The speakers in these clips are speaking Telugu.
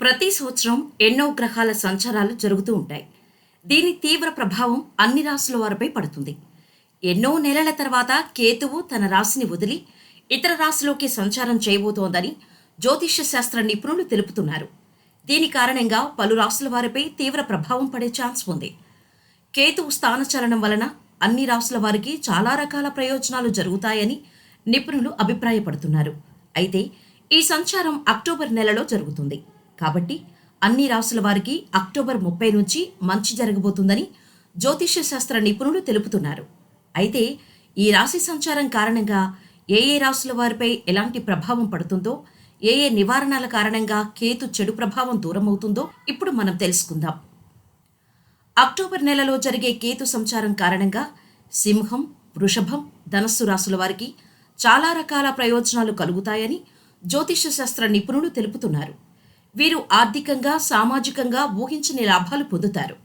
ప్రతి సంవత్సరం ఎన్నో గ్రహాల సంచారాలు జరుగుతూ ఉంటాయి. దీని తీవ్ర ప్రభావం అన్ని రాశుల వారిపై పడుతుంది. ఎన్నో నెలల తర్వాత కేతువు తన రాశిని వదిలి ఇతర రాశిలోకి సంచారం చేయబోతోందని జ్యోతిష్య శాస్త్ర నిపుణులు తెలుపుతున్నారు. దీని కారణంగా పలు రాశుల వారిపై తీవ్ర ప్రభావం పడే ఛాన్స్ ఉంది. కేతువు స్థానచలనం వలన అన్ని రాశుల వారికి చాలా రకాల ప్రయోజనాలు జరుగుతాయని నిపుణులు అభిప్రాయపడుతున్నారు. అయితే ఈ సంచారం అక్టోబర్ నెలలో జరుగుతుంది. కాబట్టి అన్ని రాశుల వారికి అక్టోబర్ ముప్పై నుంచి మంచి జరగబోతుందని జ్యోతిష్య శాస్త్ర నిపుణులు తెలుపుతున్నారు. అయితే ఈ రాశి సంచారం కారణంగా ఏ ఏ రాశుల వారిపై ఎలాంటి ప్రభావం పడుతుందో ఏ ఏ నివారణల కారణంగా కేతు చెడు ప్రభావం దూరమవుతుందో ఇప్పుడు మనం తెలుసుకుందాం. అక్టోబర్ నెలలో జరిగే కేతు సంచారం కారణంగా సింహం వృషభం ధనస్సు రాశుల వారికి చాలా రకాల ప్రయోజనాలు కలుగుతాయని జ్యోతిష శాస్త్ర నిపుణులు తెలుపుతున్నారు. వీరు ఆర్థికంగా సామాజికంగా ఊహించని లాభాలు పొందుతారు.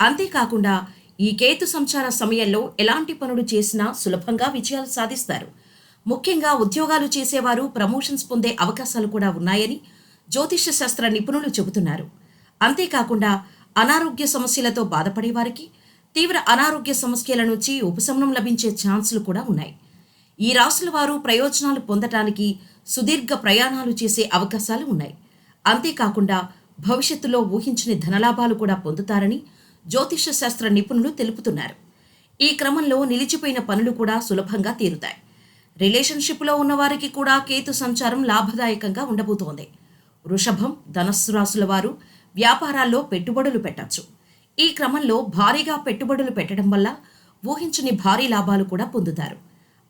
అంతేకాకుండా ఈ కేతు సంచార సమయంలో ఎలాంటి పనులు చేసినా సులభంగా విజయాలు సాధిస్తారు. ముఖ్యంగా ఉద్యోగాలు చేసేవారు ప్రమోషన్స్ పొందే అవకాశాలు కూడా ఉన్నాయని జ్యోతిష శాస్త్ర నిపుణులు చెబుతున్నారు. అంతేకాకుండా అనారోగ్య సమస్యలతో బాధపడేవారికి తీవ్ర అనారోగ్య సమస్యల నుంచి ఉపశమనం లభించే ఛాన్సులు కూడా ఉన్నాయి. ఈ రాసుల వారు ప్రయోజనాలు పొందటానికి సుదీర్ఘ ప్రయాణాలు చేసే అవకాశాలు ఉన్నాయి. అంతేకాకుండా భవిష్యత్తులో ఊహించని ధనలాభాలు కూడా పొందుతారని జ్యోతిష శాస్త్ర నిపుణులు తెలుపుతున్నారు. ఈ క్రమంలో నిలిచిపోయిన పనులు కూడా సులభంగా తీరుతాయి. రిలేషన్షిప్లో ఉన్నవారికి కూడా కేతు సంచారం లాభదాయకంగా ఉండబోతోంది. వృషభం ధనస్సు రాశుల వారు వ్యాపారాల్లో పెట్టుబడులు పెట్టచ్చు. ఈ క్రమంలో భారీగా పెట్టుబడులు పెట్టడం వల్ల ఊహించని భారీ లాభాలు కూడా పొందుతారు.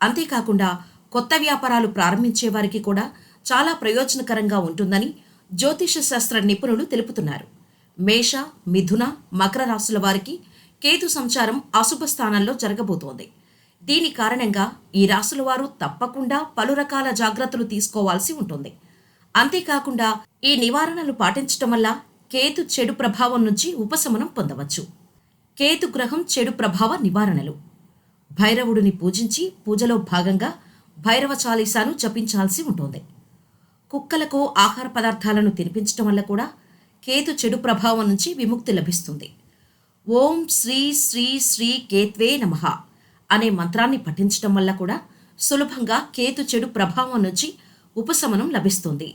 అంతేకాకుండా కొత్త వ్యాపారాలు ప్రారంభించే వారికి కూడా చాలా ప్రయోజనకరంగా ఉంటుందని జ్యోతిష శాస్త్ర నిపుణులు తెలుపుతున్నారు. మేష మిథున మకర రాశుల వారికి కేతు సంచారం అశుభ స్థానంలో జరగబోతోంది. దీని కారణంగా ఈ రాశుల వారు తప్పకుండా పలు రకాల జాగ్రత్తలు తీసుకోవాల్సి ఉంటుంది. అంతేకాకుండా ఈ నివారణలు పాటించటం వల్ల కేతు చెడు ప్రభావం నుంచి ఉపశమనం పొందవచ్చు. కేతు గ్రహం చెడు ప్రభావ నివారణలు. భైరవుడిని పూజించి పూజలో భాగంగా భైరవ చాలీసాను జపించాల్సి ఉంటుంది. కుక్కలకు ఆహార పదార్థాలను తినిపించడం వల్ల కూడా కేతు చెడు ప్రభావం నుంచి విముక్తి లభిస్తుంది. ఓం శ్రీ శ్రీ శ్రీ కేత్వే నమః అనే మంత్రాన్ని పఠించడం వల్ల కూడా సులభంగా కేతు చెడు ప్రభావం నుంచి ఉపశమనం లభిస్తుంది.